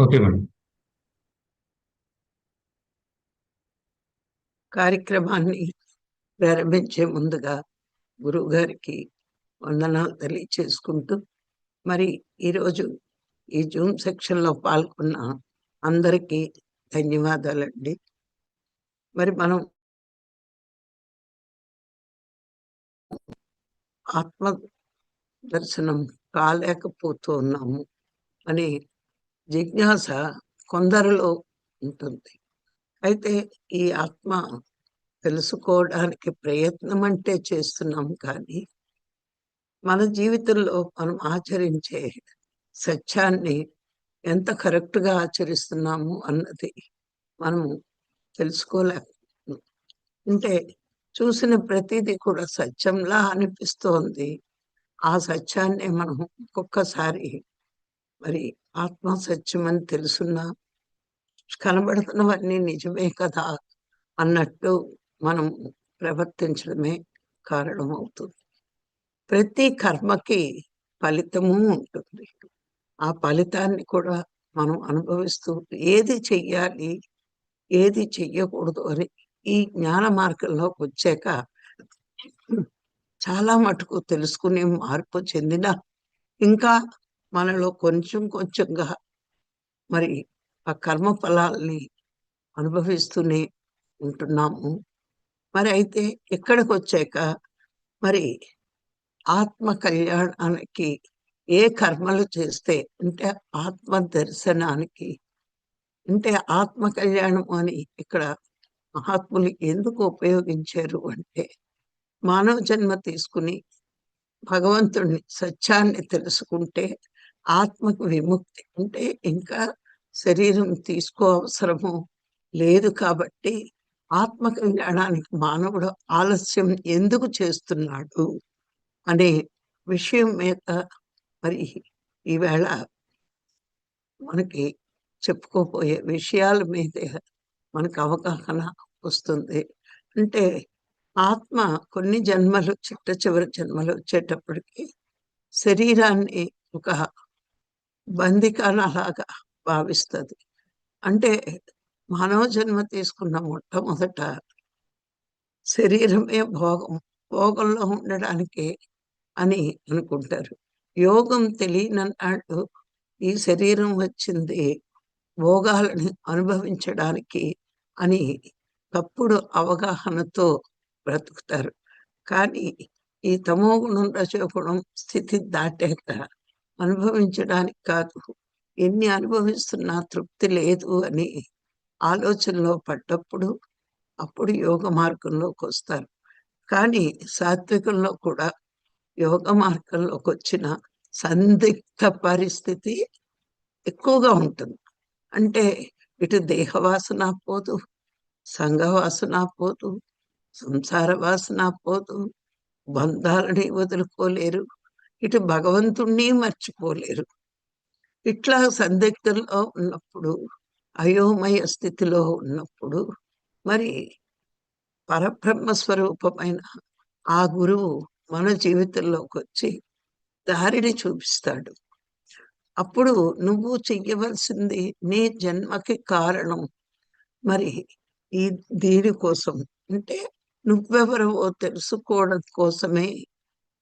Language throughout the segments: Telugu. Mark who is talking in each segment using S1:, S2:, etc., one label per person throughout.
S1: Okay madam.
S2: కార్యక్రమాన్ని ప్రారంభించే ముందుగా గురువు గారికి వందనాలు తెలియచేసుకుంటూ మరి ఈరోజు ఈ జూమ్ సెక్షన్లో పాల్గొన్న అందరికీ ధన్యవాదాలండి. మరి మనం ఆత్మ దర్శనం కాలేకపోతూ ఉన్నాము అని జిజ్ఞాస కొందరిలో ఉంటుంది. అయితే ఈ ఆత్మ తెలుసుకోవడానికి ప్రయత్నం అంటే చేస్తున్నాం కానీ మన జీవితంలో మనం ఆచరించే సత్యాన్ని ఎంత కరెక్ట్గా ఆచరిస్తున్నాము అన్నది మనము తెలుసుకోలేక అంటే చూసిన ప్రతిదీ కూడా సత్యంలా అనిపిస్తోంది. ఆ సత్యాన్ని మనం ఒక్కొక్కసారి మరి ఆత్మ సత్యం అని తెలుసున్నా కనబడుతున్నవన్నీ నిజమే కదా అన్నట్టు మనం ప్రవర్తించడమే కారణం అవుతుంది ప్రతి కర్మకి ఫలితము ఉంటుంది. ఆ ఫలితాన్ని కూడా మనం అనుభవిస్తూ ఏది చెయ్యాలి ఏది చెయ్యకూడదు అని ఈ జ్ఞాన మార్గంలోకి వచ్చాక చాలా మటుకు తెలుసుకునే మార్పు చెందిన ఇంకా మనలో కొంచెం కొంచెంగా మరి ఆ కర్మ ఫలాల్ని అనుభవిస్తూనే ఉంటున్నాము. మరి అయితే ఎక్కడికి వచ్చాక మరి ఆత్మ కళ్యాణానికి ఏ కర్మలు చేస్తే అంటే ఆత్మ దర్శనానికి అంటే ఆత్మ కళ్యాణం అని ఇక్కడ మహాత్ములు ఎందుకు ఉపయోగించారు అంటే మానవ జన్మ తీసుకుని భగవంతుడిని సత్యాన్ని తెలుసుకుంటే ఆత్మకు విముక్తి అంటే ఇంకా శరీరం తీసుకో అవసరము లేదు కాబట్టి ఆత్మ కళ్యాణానికి మానవుడు ఆలస్యం ఎందుకు చేస్తున్నాడు అనే విషయం మీద మరి ఈవేళ మనకి చెప్పుకోపోయే విషయాల మీదే మనకు అవగాహన వస్తుంది. అంటే ఆత్మ కొన్ని జన్మలు చిట్ట చివరి జన్మలు వచ్చేటప్పటికి శరీరాన్ని ఒక బందికానలాగా భావిస్తుంది. అంటే మానవ జన్మ తీసుకున్న మొట్టమొదట శరీరమే భోగం భోగంలో ఉండడానికి అని అనుకుంటారు. యోగం తెలియనన్నాడు ఈ శరీరం వచ్చింది భోగాలని అనుభవించడానికి అని తప్పుడు అవగాహనతో బ్రతుకుతారు. కానీ ఈ తమో గుణం రజోగుణం స్థితి దాటాక అనుభవించడానికి కాదు. ఎన్ని అనుభవిస్తున్నా తృప్తి లేదు అని ఆలోచనలో పడ్డప్పుడు అప్పుడు యోగ మార్గంలోకి వస్తారు. కానీ సాత్వికంలో కూడా యోగ మార్గంలోకి వచ్చిన సందిగ్ధ పరిస్థితి ఎక్కువగా ఉంటుంది. అంటే ఇటు దేహవాసన పోదు సంఘవాసన పోదు సంసార వాసన పోదు బంధాలని వదులుకోలేరు. ఇటు భగవంతుణ్ణి మర్చిపోలేరు. ఇట్లా సందిగ్ధంలో ఉన్నప్పుడు అయోమయ స్థితిలో ఉన్నప్పుడు మరి పరబ్రహ్మ స్వరూపమైన ఆ గురువు మన జీవితంలోకి వచ్చి దారిని చూపిస్తాడు. అప్పుడు నువ్వు చెయ్యవలసింది నీ జన్మకి కారణం. మరి ఈ దీని కోసం అంటే నువ్వెవరవో తెలుసుకోవడం కోసమే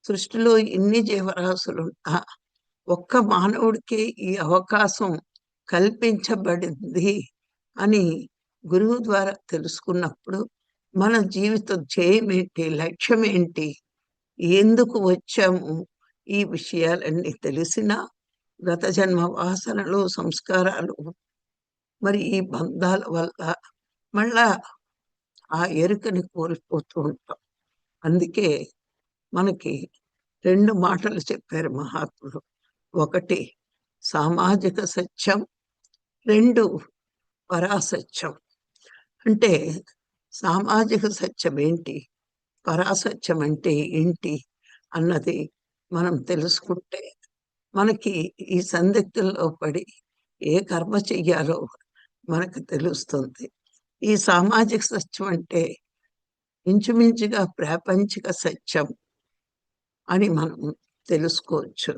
S2: సృష్టిలో ఎన్ని జీవరాశులు ఒక్క మానవుడికి ఈ అవకాశం కల్పించబడింది అని గురువు ద్వారా తెలుసుకున్నప్పుడు మన జీవిత ధ్యేయం ఏంటి లక్ష్యం ఏంటి ఎందుకు వచ్చాము ఈ విషయాలన్నీ తెలిసిన గత జన్మ వాసనలు సంస్కారాలు మరి ఈ బంధాల వల్ల మళ్ళా ఆ ఎరుకని కోల్పోతూ ఉంటాం. అందుకే మనకి రెండు మాటలు చెప్పారు మహాత్ములు. ఒకటి సామాజిక సత్యం. రెండు పరాసత్యం. అంటే సామాజిక సత్యం ఏంటి? పరాసత్యం అంటే ఏంటి అన్నది మనం తెలుసుకుంటే మనకి ఈ సందిగ్ధంలో పడి ఏ కర్మ చెయ్యాలో మనకు తెలుస్తుంది. ఈ సామాజిక సత్యం అంటే ఇంచుమించుగా ప్రాపంచిక సత్యం. అని మనం తెలుసుకోవచ్చు.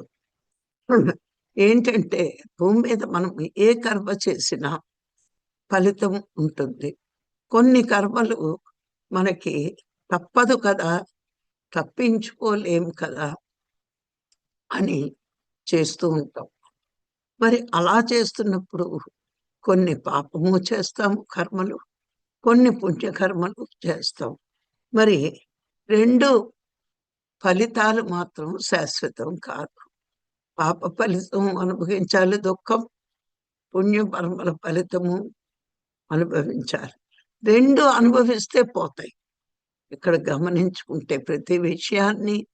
S2: ఏంటంటే భూమి మీద మనం ఏ కర్మ చేసినా ఫలితం ఉంటుంది. కొన్ని కర్మలు మనకి తప్పదు కదా తప్పించుకోలేం కదా అని చేస్తూ ఉంటాం. మరి అలా చేస్తున్నప్పుడు కొన్ని పాపము చేస్తాము కర్మలు కొన్ని పుణ్యకర్మలు చేస్తాం. మరి రెండు ఫలితాలు మాత్రం శాశ్వతం కాదు. పాప ఫలితం అనుభవించాలి దుఃఖం పుణ్యకర్మల ఫలితము అనుభవించాలి. రెండు అనుభవిస్తే పోతాయి. ఇక్కడ గమనించుకుంటే ప్రతి విషయాన్ని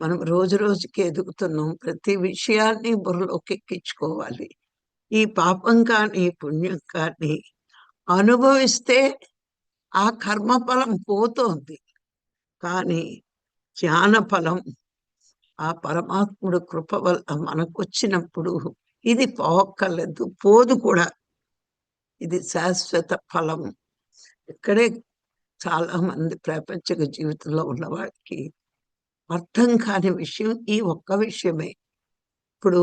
S2: మనం రోజు రోజుకి ఎదుగుతున్నాం. ప్రతి విషయాన్ని బుర్రలోకి ఎక్కించుకోవాలి ఈ పాపం కానీ పుణ్యం కానీ అనుభవిస్తే ఆ కర్మఫలం పోతోంది. కానీ ధ్యాన ఫలం ఆ పరమాత్ముడు కృప వల్ల మనకు వచ్చినప్పుడు ఇది పోక్కర్లేదు పోదు కూడా. ఇది శాశ్వత ఫలం. ఇక్కడే చాలా మంది ప్రాపంచిక జీవితంలో ఉన్న వారికి అర్థం కాని విషయం ఈ ఒక్క విషయమే. ఇప్పుడు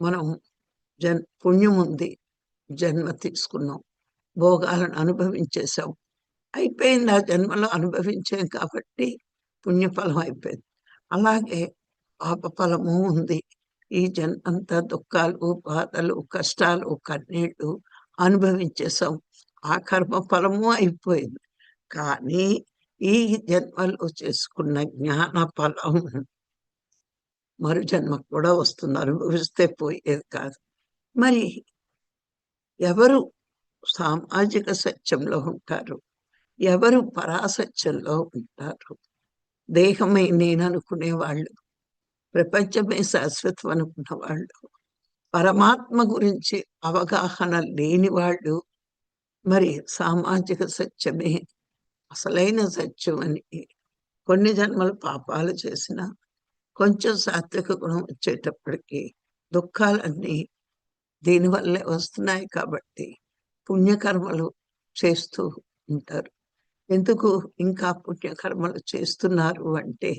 S2: మనం జన్ పుణ్యం ఉంది జన్మ తీసుకున్నాం భోగాలను అనుభవించేశాం. అయిపోయింది ఆ జన్మలో అనుభవించాం కాబట్టి పుణ్యఫలం అయిపోయింది. అలాగే పాపఫలము ఉంది. ఈ జన్మంతా దుఃఖాలు బాధలు కష్టాలు కన్నీళ్ళు అనుభవించేసాం ఆ కర్మ ఫలము అయిపోయింది. కానీ ఈ జన్మలో చేసుకున్న జ్ఞాన ఫలం మరు జన్మ కూడా వస్తుంది. అనుభవిస్తే పోయేది కాదు. మరి ఎవరు సామాజిక సత్యంలో ఉంటారు? ఎవరు పరాసత్యంలో ఉంటారు? దేహమే నేను అనుకునే వాళ్ళు ప్రపంచమే శాశ్వతం అనుకున్న వాళ్ళు పరమాత్మ గురించి అవగాహన లేని వాళ్ళు మరి సామాజిక సత్యమే అసలైన సత్యం అని. కొన్ని జన్మలు పాపాలు చేసిన కొంచెం సాత్విక గుణం వచ్చేటప్పటికి దుఃఖాలన్నీ దీనివల్లే వస్తున్నాయి కాబట్టి పుణ్యకర్మలు చేస్తూ ఉంటారు. ఎందుకు ఇంకా పుణ్యకర్మలు చేస్తున్నారు అంటే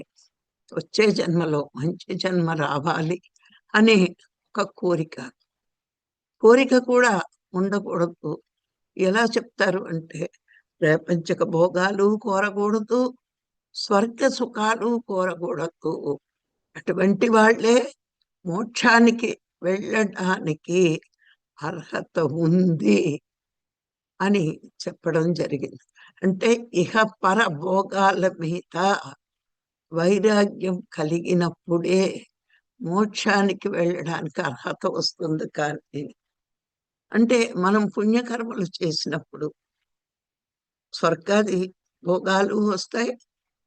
S2: వచ్చే జన్మలో మంచి జన్మ రావాలి అనే ఒక కోరిక. కోరిక కూడా ఉండకూడదు. ఎలా చెప్తారు అంటే ప్రపంచక భోగాలు కోరకూడదు స్వర్గ సుఖాలు కోరకూడదు. అటువంటి వాళ్ళే మోక్షానికి వెళ్ళడానికి అర్హత ఉంది అని చెప్పడం జరిగింది. అంటే ఇహ పర భోగాల మీద వైరాగ్యం కలిగినప్పుడే మోక్షానికి వెళ్ళడానికి అర్హత వస్తుంది కానీ అంటే మనం పుణ్యకర్మలు చేసినప్పుడు స్వర్గాది భోగాలు వస్తాయి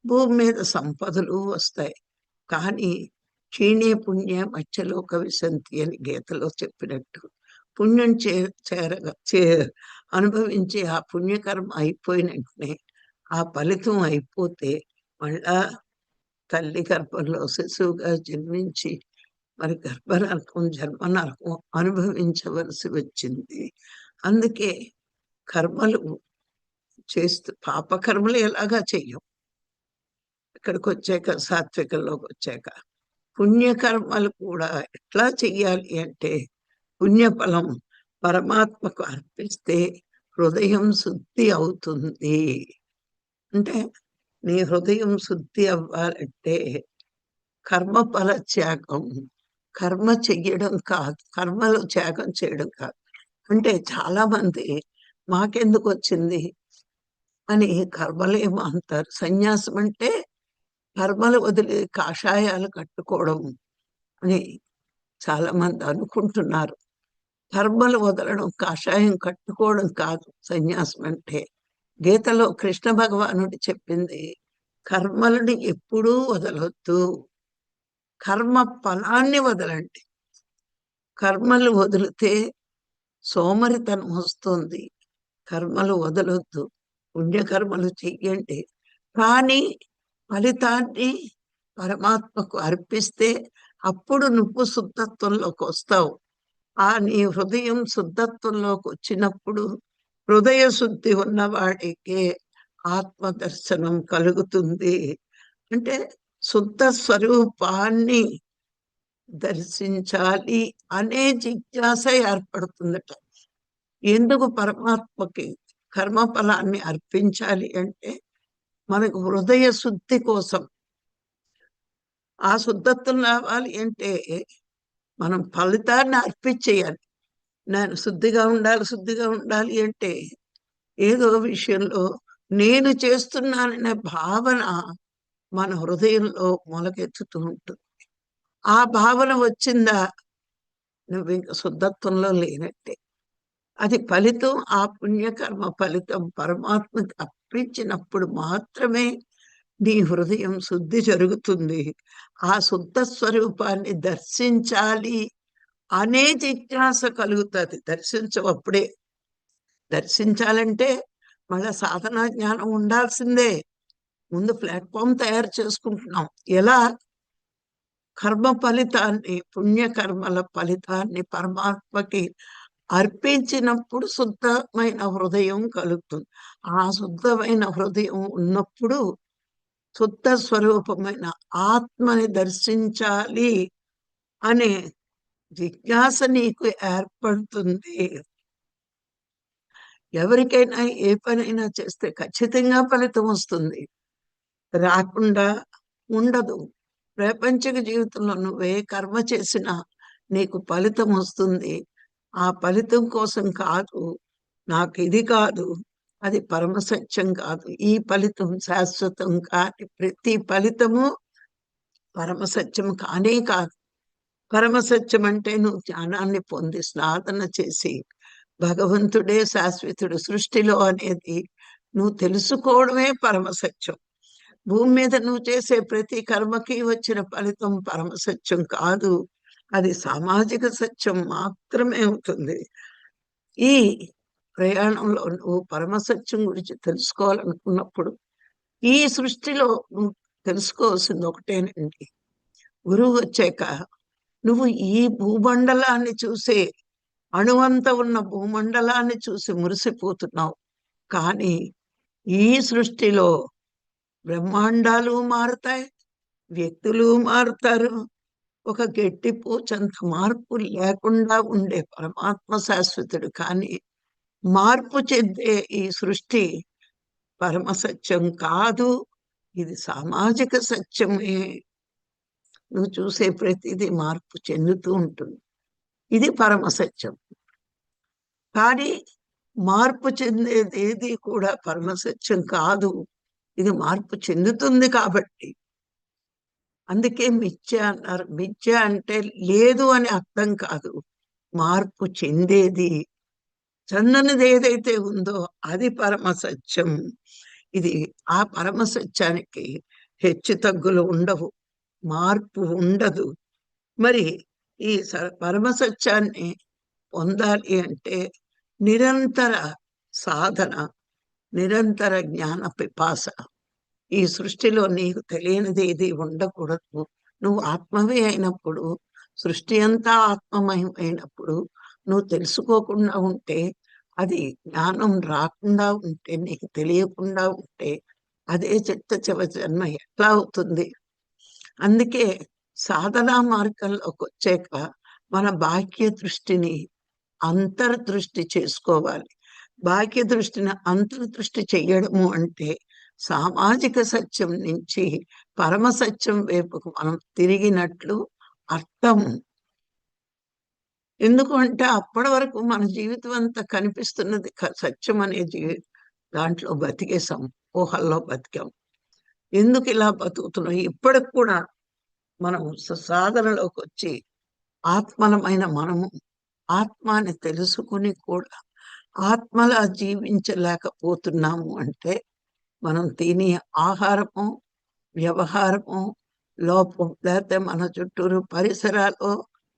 S2: భూమి మీద సంపదలు వస్తాయి. కానీ క్షీణే పుణ్య మధ్యలోక విసంతి అని గీతలో చెప్పినట్టు పుణ్యం చే చేరగా చే అనుభవించి ఆ పుణ్యకర్మ అయిపోయిన వెంటనే ఆ ఫలితం అయిపోతే మళ్ళా తల్లి గర్భంలో శిశువుగా జన్మించి మరి గర్భనరకం జన్మనరకం అనుభవించవలసి వచ్చింది. అందుకే కర్మలు చేస్తూ పాపకర్మలు ఎలాగా చెయ్యం ఇక్కడికి వచ్చాక సాత్వికంలోకి వచ్చాక. పుణ్యకర్మలు కూడా ఎట్లా చెయ్యాలి అంటే పుణ్యఫలం పరమాత్మకు అర్పిస్తే హృదయం శుద్ధి అవుతుంది. అంటే నీ హృదయం శుద్ధి అవ్వాలంటే కర్మఫల త్యాగం కర్మ చెయ్యడం కాదు కర్మలు త్యాగం చేయడం కాదు. అంటే చాలా మంది మాకెందుకు వచ్చింది? అని కర్మలేమో అంటారు. సన్యాసం అంటే కర్మలు వదిలి కాషాయాలు కట్టుకోవడం అని చాలా మంది అనుకుంటున్నారు. కర్మలు వదలడం కాషాయం కట్టుకోవడం కాదు సన్యాసం అంటే. గీతలో కృష్ణ భగవానుడు చెప్పింది కర్మలని ఎప్పుడూ వదలొద్దు. కర్మ ఫలాన్ని వదలండి. కర్మలు వదిలితే సోమరితనం వస్తుంది. కర్మలు వదలొద్దు. పుణ్యకర్మలు చెయ్యండి. కానీ ఫలితాన్ని పరమాత్మకు అర్పిస్తే అప్పుడు నువ్వు శుద్ధత్వంలోకి వస్తావు. ఆ నీ హృదయం శుద్ధత్వంలోకి వచ్చినప్పుడు హృదయ శుద్ధి ఉన్నవాడికే ఆత్మ దర్శనం కలుగుతుంది. అంటే శుద్ధ స్వరూపాన్ని దర్శించాలి అనే జిజ్ఞాస ఏర్పడుతుందట. ఎందుకు పరమాత్మకి కర్మఫలాన్ని అర్పించాలి అంటే మనకు హృదయ శుద్ధి కోసం. ఆ శుద్ధత్వం రావాలి అంటే మనం ఫలితాన్ని అర్పించేయాలి. నేను శుద్ధిగా ఉండాలి శుద్ధిగా ఉండాలి అంటే ఏదో విషయంలో నేను చేస్తున్నాననే భావన మన హృదయంలో మొలకెత్తుతూ ఉంటుంది. ఆ భావన వచ్చిందా నువ్వు ఇంకా శుద్ధత్వంలో లేనట్టే. అది ఫలితం ఆ పుణ్యకర్మ ఫలితం పరమాత్మకి అర్పించినప్పుడు మాత్రమే నీ హృదయం శుద్ధి జరుగుతుంది. ఆ శుద్ధ స్వరూపాన్ని దర్శించాలి అనే జిజ్ఞాస కలుగుతుంది. దర్శించవప్పుడే. దర్శించాలంటే మళ్ళా సాధనా జ్ఞానం ఉండాల్సిందే. ముందు ప్లాట్ఫామ్ తయారు చేసుకుంటున్నాం. ఎలా? కర్మ ఫలితాన్ని పుణ్యకర్మల ఫలితాన్ని పరమాత్మకి అర్పించినప్పుడు శుద్ధమైన హృదయం కలుగుతుంది. ఆ శుద్ధమైన హృదయం ఉన్నప్పుడు శుద్ధ స్వరూపమైన ఆత్మని దర్శించాలి అనే జిజ్ఞాస నీకు ఏర్పడుతుంది. ఎవరికైనా ఏ పనైనా చేస్తే ఖచ్చితంగా ఫలితం వస్తుంది. రాకుండా ఉండదు. ప్రపంచక జీవితంలో నువ్వే కర్మ చేసినా నీకు ఫలితం వస్తుంది. ఆ ఫలితం కోసం కాదు నాకు ఇది కాదు అది పరమ సత్యం కాదు. ఈ ఫలితం శాశ్వతం కాని ప్రతి ఫలితము పరమ సత్యం కానే కాదు. పరమ సత్యం అంటే నువ్వు జ్ఞానాన్ని పొంది సాధన చేసి భగవంతుడే శాశ్వతుడు సృష్టిలో అనేది నువ్వు తెలుసుకోవడమే పరమ సత్యం భూమి మీద నువ్వు చేసే ప్రతి కర్మకి వచ్చిన ఫలితం పరమ సత్యం కాదు. అది సామాజిక సత్యం మాత్రమే అవుతుంది. ఈ ప్రయాణంలో నువ్వు పరమసత్యం గురించి తెలుసుకోవాలనుకున్నప్పుడు ఈ సృష్టిలో నువ్వు తెలుసుకోవాల్సింది ఒకటేనండి. గురువు వచ్చాక నువ్వు ఈ భూమండలాన్ని చూసే అణువంత ఉన్న భూమండలాన్ని చూసి మురిసిపోతున్నావు. కానీ ఈ సృష్టిలో బ్రహ్మాండాలు మారుతాయి వ్యక్తులు మారుతారు. ఒక గట్టి పూచంత మార్పు లేకుండా ఉండే పరమాత్మ శాశ్వతుడు. కానీ మార్పు చెందే ఈ సృష్టి పరమ సత్యం కాదు ఇది సామాజిక సత్యమే. నువ్వు చూసే ప్రతిదీ మార్పు చెందుతూ ఉంటుంది. ఇది పరమ సత్యం. కానీ మార్పు చెందేది ఏది కూడా పరమ సత్యం కాదు. ఇది మార్పు చెందుతుంది కాబట్టి. అందుకే మిథ్య అన్నారు. మిథ్య అంటే లేదు అని అర్థం కాదు. మార్పు చెందేది చందనది ఏదైతే ఉందో అది పరమ సత్యం. ఇది ఆ పరమ సత్యానికి హెచ్చు తగ్గులు ఉండవు మార్పు ఉండదు. మరి ఈ పరమ సత్యాన్ని పొందాలి అంటే నిరంతర సాధన నిరంతర జ్ఞాన పిపాస. ఈ సృష్టిలో నీకు తెలియనిది ఏది ఉండకూడదు. నువ్వు ఆత్మవే అయినప్పుడు సృష్టి అంతా ఆత్మమయమైనప్పుడు అయినప్పుడు నువ్వు తెలుసుకోకుండా ఉంటే అది జ్ఞానం రాకుండా ఉంటే నీకు తెలియకుండా ఉంటే అదే చిత్త చివ జన్మ ఎట్లా అవుతుంది? అందుకే సాధనా మార్గంలోకి వచ్చాక మన బాహ్య దృష్టిని అంతర్దృష్టి చేసుకోవాలి. బాహ్య దృష్టిని అంతర్దృష్టి చేయడము అంటే సామాజిక సత్యం నుంచి పరమ సత్యం వైపుకు మనం తిరిగినట్లు అర్థం ఎందుకు అంటే అప్పటి వరకు మన జీవితం అంతా కనిపిస్తున్నది సత్యం అనే జీవి దాంట్లో బతికేసాం ఊహల్లో బతికాం. ఎందుకు ఇలా బతుకుతున్నాం? ఇప్పటికి కూడా మనం సాధనలోకి వచ్చి ఆత్మలమైన మనము ఆత్మాని తెలుసుకుని కూడా ఆత్మలా జీవించలేకపోతున్నాము అంటే మనం తినే ఆహారము వ్యవహారము లోపం లేకపోతే మన చుట్టూరు పరిసరాలు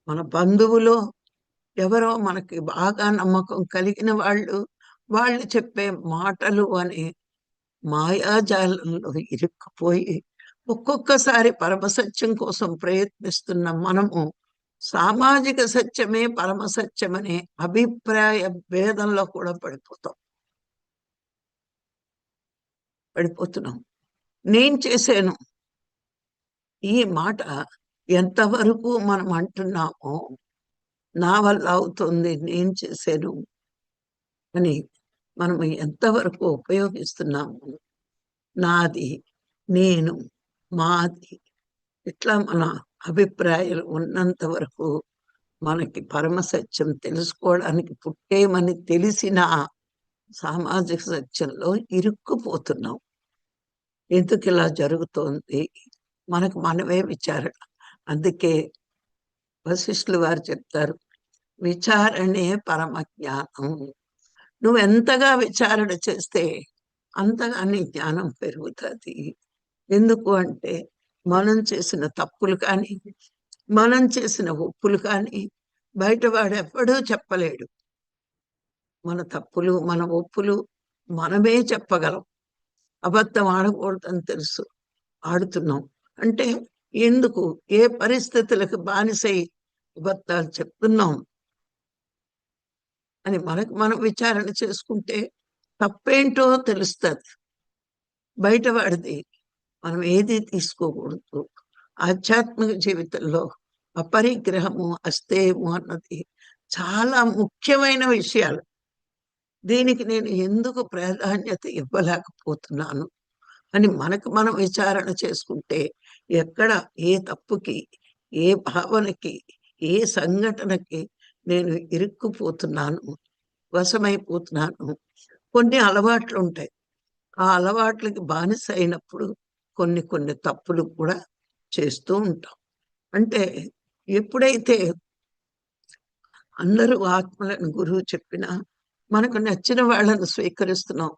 S2: మన బంధువులు ఎవరో మనకి బాగా నమ్మకం కలిగిన వాళ్ళు వాళ్ళు చెప్పే మాటలు అని మాయాజాలంలో ఇరుక్కుపోయి ఒక్కొక్కసారి పరమసత్యం కోసం ప్రయత్నిస్తున్న మనము సామాజిక సత్యమే పరమసత్యమనే అభిప్రాయ భేదంలో కూడా పడిపోతాం. పడిపోతున్నాం. నేను చేశాను. ఈ మాట ఎంతవరకు మనం అంటున్నామో నా వల్ల అవుతుంది నేను చేశాను. అని మనం ఎంతవరకు ఉపయోగిస్తున్నాము. నాది నేను మాది ఇట్లా మన అభిప్రాయాలు ఉన్నంత వరకు మనకి పరమ సత్యం తెలుసుకోవడానికి పుట్టేమని తెలిసిన సామాజిక సత్యంలో ఇరుక్కుపోతున్నాం. ఎందుకు ఇలా జరుగుతోంది? మనకు మనమే విచారణ. అందుకే వశిష్ఠులు వారు చెప్తారు విచారణే పరమ జ్ఞానం నువ్వెంతగా విచారణ చేస్తే అంతగా నీ జ్ఞానం పెరుగుతుంది. ఎందుకు అంటే మనం చేసిన తప్పులు కానీ మనం చేసిన ఒప్పులు కానీ బయటవాడు ఎప్పుడూ చెప్పలేడు. మన తప్పులు మన ఒప్పులు మనమే చెప్పగలం. అబద్ధం ఆడకూడదని తెలుసు. ఆడుతున్నాం. అంటే ఎందుకు? ఏ పరిస్థితులకు బానిసై అబద్ధాలు చెప్తున్నాం? అని మనకు మనం విచారణ చేసుకుంటే తప్పేంటో తెలుస్తుంది. బయటవాడిది మనం ఏది తీసుకోకూడదు. ఆధ్యాత్మిక జీవితంలో అపరిగ్రహము అస్తేయము అన్నది చాలా ముఖ్యమైన విషయాలు. దీనికి నేను ఎందుకు ప్రాధాన్యత ఇవ్వలేకపోతున్నాను అని మనకు మనం విచారణ చేసుకుంటే ఎక్కడ ఏ తప్పుకి ఏ భావనకి ఏ సంఘటనకి నేను ఇరుక్కుపోతున్నాను వశమైపోతున్నాను. కొన్ని అలవాట్లు ఉంటాయి ఆ అలవాట్లకి బానిస అయినప్పుడు కొన్ని కొన్ని తప్పులు కూడా చేస్తూ ఉంటాం. అంటే ఎప్పుడైతే అందరూ ఆత్మలను గురువు చెప్పినా మనకు నచ్చిన వాళ్ళని స్వీకరిస్తున్నాం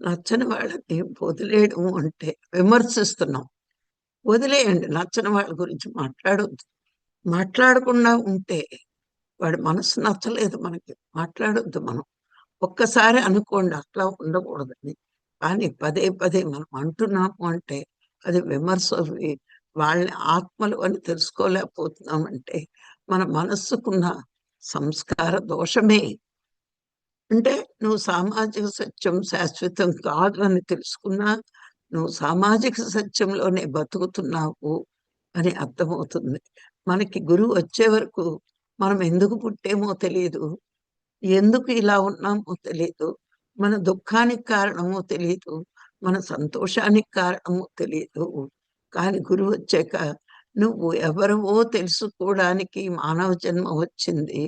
S2: నచ్చని వాళ్ళని వదిలేయడం అంటే విమర్శిస్తున్నాం. వదిలేయండి నచ్చని వాళ్ళ గురించి మాట్లాడొద్దు. మాట్లాడకుండా ఉంటే వాడి మనసు నచ్చలేదు మనకి. మాట్లాడొద్దు మనం. ఒక్కసారి అనుకోండి అట్లా ఉండకూడదని. కానీ పదే పదే మనం అంటున్నాము అంటే అది విమర్శ వాళ్ళని ఆత్మలు అని తెలుసుకోలేకపోతున్నామంటే మన మనస్సుకున్న సంస్కార దోషమే. అంటే నువ్వు సామాజిక సత్యం శాశ్వతం కాదు అని తెలుసుకున్నా నువ్వు సామాజిక సత్యంలోనే బతుకుతున్నావు అని అర్థమవుతుంది. మనకి గురువు వచ్చే వరకు మనం ఎందుకు పుట్టేమో తెలియదు ఎందుకు ఇలా ఉన్నామో తెలియదు మన దుఃఖానికి కారణమో తెలియదు మన సంతోషానికి కారణమో తెలియదు కానీ గురువు వచ్చాక నువ్వు ఎవరవో తెలుసుకోవడానికి మానవ జన్మ వచ్చింది.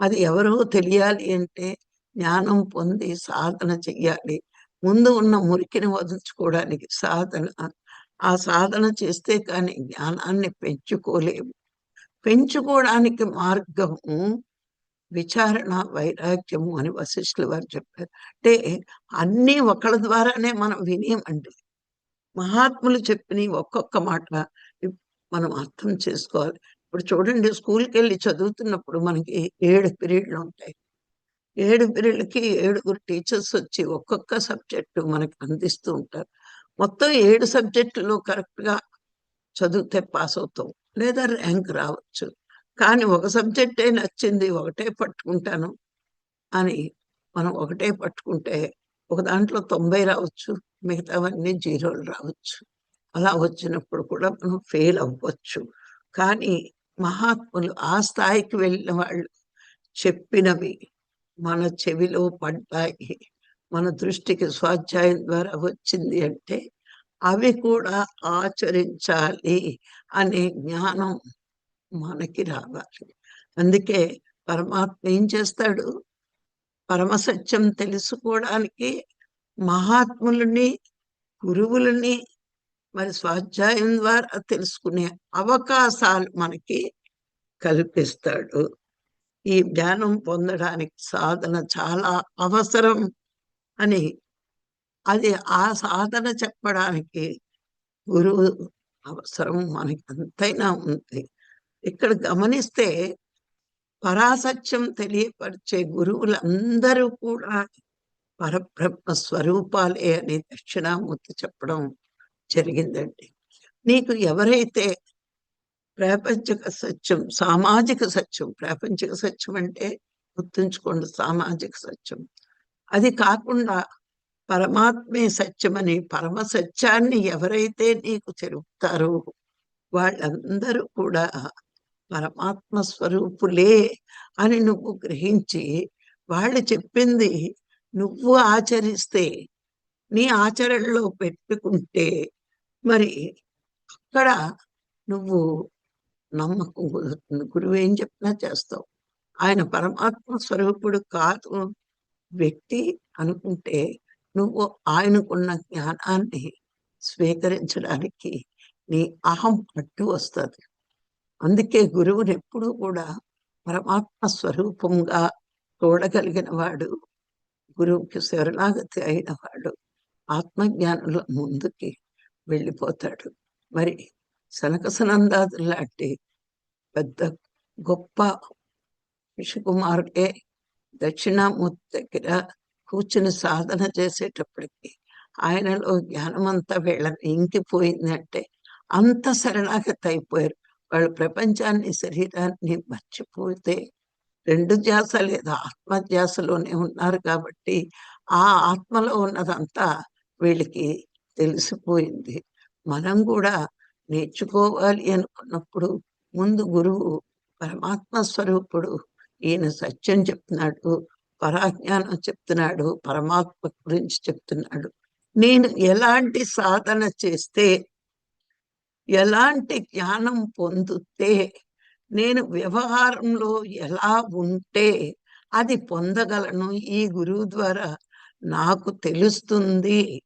S2: అది ఎవరో తెలియాలి అంటే జ్ఞానం పొంది సాధన చెయ్యాలి. ముందు ఉన్న మురికిని వదులుచుకోవడానికి సాధన ఆ సాధన చేస్తే కానీ జ్ఞానాన్ని పెంచుకోలేము. పెంచుకోవడానికి మార్గము విచారణ వైరాగ్యము అని వశిష్ఠులు వారు చెప్పారు. అంటే అన్నీ ఒకళ్ళ ద్వారానే మనం వినేమండి. మహాత్ములు చెప్పిన ఒక్కొక్క మాట మనం అర్థం చేసుకోవాలి. ఇప్పుడు చూడండి స్కూల్కి వెళ్ళి చదువుతున్నప్పుడు మనకి ఏడు పీరియడ్లు ఉంటాయి. ఏడు పీరియడ్లకి ఏడుగురు టీచర్స్ వచ్చి ఒక్కొక్క సబ్జెక్టు మనకి అందిస్తూ ఉంటారు. మొత్తం ఏడు సబ్జెక్టులు కరెక్ట్గా చదివితే పాస్ అవుతాం. లేదా ర్యాంక్ రావచ్చు కానీ ఒక సబ్జెక్టే నచ్చింది ఒకటే పట్టుకుంటాను అని మనం ఒకటే పట్టుకుంటే ఒక దాంట్లో తొంభై రావచ్చు మిగతావన్నీ జీరోలు రావచ్చు. అలా వచ్చినప్పుడు కూడా మనం ఫెయిల్ అవ్వచ్చు. కానీ మహాత్ములు ఆ స్థాయికి వెళ్ళిన వాళ్ళు చెప్పినవి మన చెవిలో పడ్డాయి మన దృష్టికి స్వాధ్యాయం ద్వారా వచ్చింది అంటే అవి కూడా ఆచరించాలి అనే జ్ఞానం మనకి రావాలి. అందుకే పరమాత్మ ఏం చేస్తాడు? పరమసత్యం తెలుసుకోవడానికి మహాత్ములని గురువులని మరి స్వాధ్యాయం ద్వారా తెలుసుకునే అవకాశాలు మనకి కల్పిస్తాడు. ఈ జ్ఞానం పొందడానికి సాధన చాలా అవసరం అని అది ఆ సాధన చెప్పడానికి గురువు అవసరం మనకి అంతైనా ఉంది. ఇక్కడ గమనిస్తే పరాసత్యం తెలియపరిచే గురువులందరూ కూడా పరబ్రహ్మ స్వరూపాలే అని దక్షిణామూర్తి చెప్పడం జరిగిందండి. నీకు ఎవరైతే ప్రాపంచిక సత్యం సామాజిక సత్యం ప్రాపంచిక సత్యం అంటే గుర్తుంచుకోండి సామాజిక సత్యం. అది కాకుండా పరమాత్మే సత్యమని పరమ సత్యాన్ని ఎవరైతే నీకు తెలుపుతారో వాళ్ళందరూ కూడా పరమాత్మ స్వరూపులే అని నువ్వు గ్రహించి వాళ్ళు చెప్పింది నువ్వు ఆచరిస్తే నీ ఆచరణలో పెట్టుకుంటే మరి అక్కడ నువ్వు నమ్మకం కుదురుతుంది గురువు ఏం చెప్పినా చేస్తావు. ఆయన పరమాత్మ స్వరూపుడు కాదు వ్యక్తి అనుకుంటే నువ్వు ఆయనకున్న జ్ఞానాన్ని స్వీకరించడానికి నీ అహం అడ్డు వస్తుంది. అందుకే గురువుని ఎప్పుడూ కూడా పరమాత్మ స్వరూపంగా చూడగలిగిన వాడు గురువుకి శరణాగతి అయిన వాడు ఆత్మజ్ఞానంలో ముందుకి వెళ్ళిపోతాడు. మరి సనకసనందాదు లాంటి పెద్ద గొప్ప ఋషికుమారుడే దక్షిణామూర్తి దగ్గర కూర్చుని సాధన చేసేటప్పటికి ఆయనలో జ్ఞానం అంతా వీళ్ళని ఇంకిపోయిందంటే అంత శరణాగతి అయిపోయారు వాళ్ళు ప్రపంచాన్ని శరీరాన్ని మర్చిపోతే రెండు ధ్యాస లేదా ఆత్మధ్యాసలోనే ఉన్నారు కాబట్టి ఆ ఆత్మలో ఉన్నదంతా వీళ్ళకి తెలిసిపోయింది. మనం కూడా నేర్చుకోవాలి అనుకున్నప్పుడు ముందు గురువు పరమాత్మ స్వరూపుడు ఈయన సత్యం చెప్తున్నాడు. పరాజ్ఞానం చెప్తున్నాడు పరమాత్మ గురించి చెప్తున్నాడు. నేను ఎలాంటి సాధన చేస్తే ఎలాంటి జ్ఞానం పొందితే నేను వ్యవహారంలో ఎలా ఉంటే అది పొందగలను ఈ గురువు ద్వారా నాకు తెలుస్తుంది.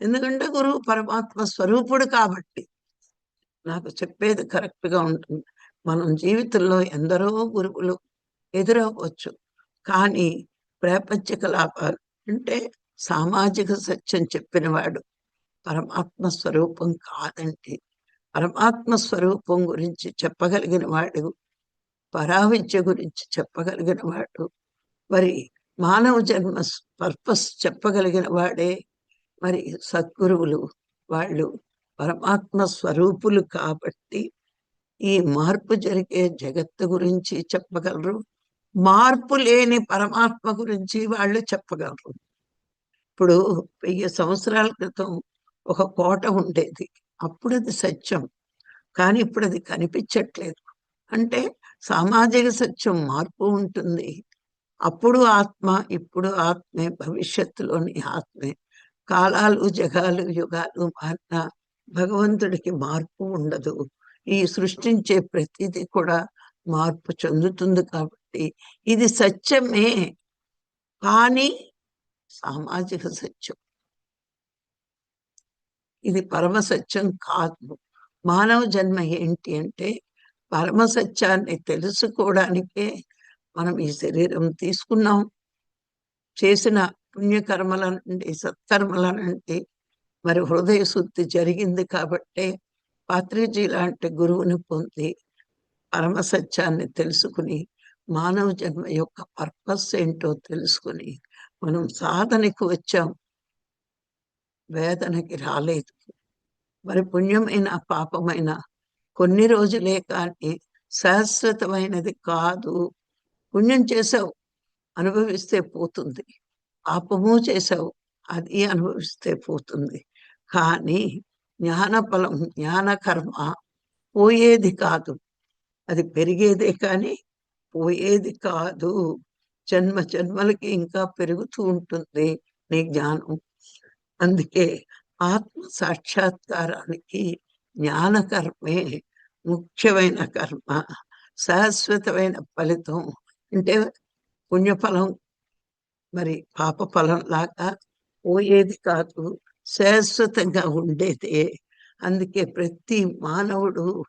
S2: ఎందుకంటే గురువు పరమాత్మ స్వరూపుడు కాబట్టి నాకు చెప్పేది కరెక్ట్గా ఉంటుంది. మనం జీవితంలో ఎందరో గురువులు ఎదురవ్వచ్చు. కానీ ప్రాపంచిక లాభాలు అంటే సామాజిక సత్యం చెప్పినవాడు పరమాత్మ స్వరూపం కాదండి పరమాత్మ స్వరూపం గురించి చెప్పగలిగిన వాడు పరావిద్య గురించి చెప్పగలిగిన వాడు మరి మానవ జన్మ పర్పస్ చెప్పగలిగిన వాడే మరి సద్గురువులు వాళ్ళు పరమాత్మ స్వరూపులు కాబట్టి ఈ మార్పు జరిగే జగత్తు గురించి చెప్పగలరు. మార్పు లేని పరమాత్మ గురించి వాళ్ళు చెప్పగలరు. ఇప్పుడు వెయ్యి సంవత్సరాల క్రితం ఒక కోట ఉండేది. అప్పుడు అది సత్యం. కానీ ఇప్పుడు అది కనిపించట్లేదు. అంటే సామాజిక సత్యం మార్పు ఉంటుంది. అప్పుడు ఆత్మ ఇప్పుడు ఆత్మే భవిష్యత్తులోని ఆత్మే. కాలాలు జగాలు యుగాలు మారిన భగవంతుడికి మార్పు ఉండదు. ఈ సృష్టించే ప్రతిదీ కూడా మార్పు చెందుతుంది కాబట్టి ఇది సత్యమే కానీ సామాజిక సత్యం. ఇది పరమ సత్యం కాదు. మానవ జన్మ ఏంటి అంటే పరమ సత్యాన్ని తెలుసుకోవడానికే మనం ఈ శరీరం తీసుకున్నాం. చేసిన పుణ్యకర్మల నుండి సత్కర్మల నుండి మరి హృదయ శుద్ధి జరిగింది కాబట్టే పాత్రిజీ లాంటి గురువుని పొంది పరమ సత్యాన్ని తెలుసుకుని మానవ జన్మ యొక్క పర్పస్ ఏంటో తెలుసుకుని మనం సాధనకు వచ్చాం. వేదనకి రాలేదు. మరి పుణ్యమైన పాపమైన కొన్ని రోజులే కానీ శాశ్వతమైనది కాదు. పుణ్యం చేసావు అనుభవిస్తే పోతుంది. పాపము చేసావు అది అనుభవిస్తే పోతుంది. కానీ జ్ఞానఫలం జ్ఞానకర్మ పోయేది కాదు. అది పెరిగేదే కానీ పోయేది కాదు. జన్మ జన్మలకి ఇంకా పెరుగుతూ ఉంటుంది నీ జ్ఞానం. అందుకే ఆత్మ సాక్షాత్కారానికి జ్ఞానకర్మే ముఖ్యమైన కర్మ. శాశ్వతమైన ఫలితం అంటే పుణ్యఫలం మరి పాప ఫలం లాగా పోయేది కాదు శాశ్వతంగా ఉండేదే. అందుకే ప్రతి మానవుడు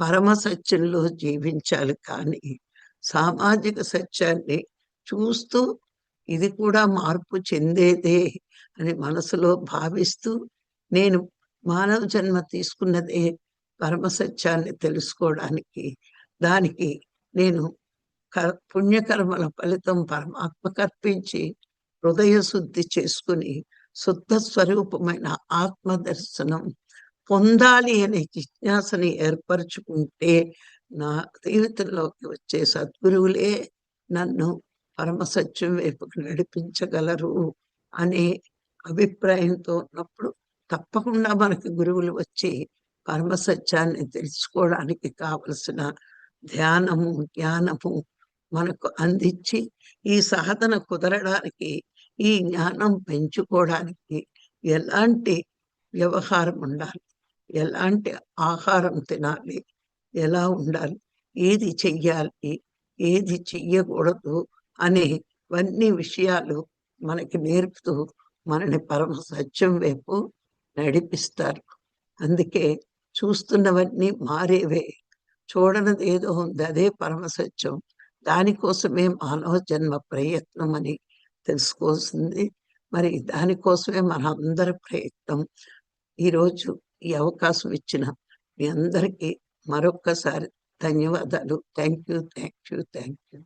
S2: పరమ సత్యంలో జీవించాలి కానీ సామాజిక సత్యాన్ని చూస్తూ ఇది కూడా మార్పు చెందేదే అని మనసులో భావిస్తూ నేను మానవ జన్మ తీసుకున్నదే పరమ సత్యాన్ని తెలుసుకోవడానికి. దానికి నేను పుణ్యకర్మల ఫలితం పరమాత్మ కర్పించి హృదయ శుద్ధి చేసుకుని శుద్ధ స్వరూపమైన ఆత్మ దర్శనం పొందాలి అనే జిజ్ఞాసని ఏర్పరచుకుంటే నా జీవితంలోకి వచ్చే సద్గురువులే నన్ను పరమసత్యం వైపుకు నడిపించగలరు అనే అభిప్రాయంతో ఉన్నప్పుడు తప్పకుండా మనకి గురువులు వచ్చి పరమ సత్యాన్ని తెలుసుకోవడానికి కావలసిన ధ్యానము జ్ఞానము మనకు అందించి ఈ సాధన కుదరడానికి ఈ జ్ఞానం పెంచుకోవడానికి ఎలాంటి వ్యవహారం ఉండాలి? ఎలాంటి ఆహారం తినాలి? ఎలా ఉండాలి? ఏది చెయ్యాలి? ఏది చెయ్యకూడదు? అనేవన్నీ విషయాలు మనకి నేర్పుతూ మనని పరమ సత్యం వైపు నడిపిస్తారు. అందుకే చూస్తున్నవన్నీ మారేవే. చూడనది ఏదో ఉంది అదే పరమ సత్యం. దానికోసమే మానవ జన్మ ప్రయత్నం అని తెలుసుకోవాల్సింది. మరి దానికోసమే మన అందరి ప్రయత్నం. ఈరోజు ఈ అవకాశం ఇచ్చిన మీ అందరికీ మరొక్కసారి ధన్యవాదాలు. Thank you thank you thank you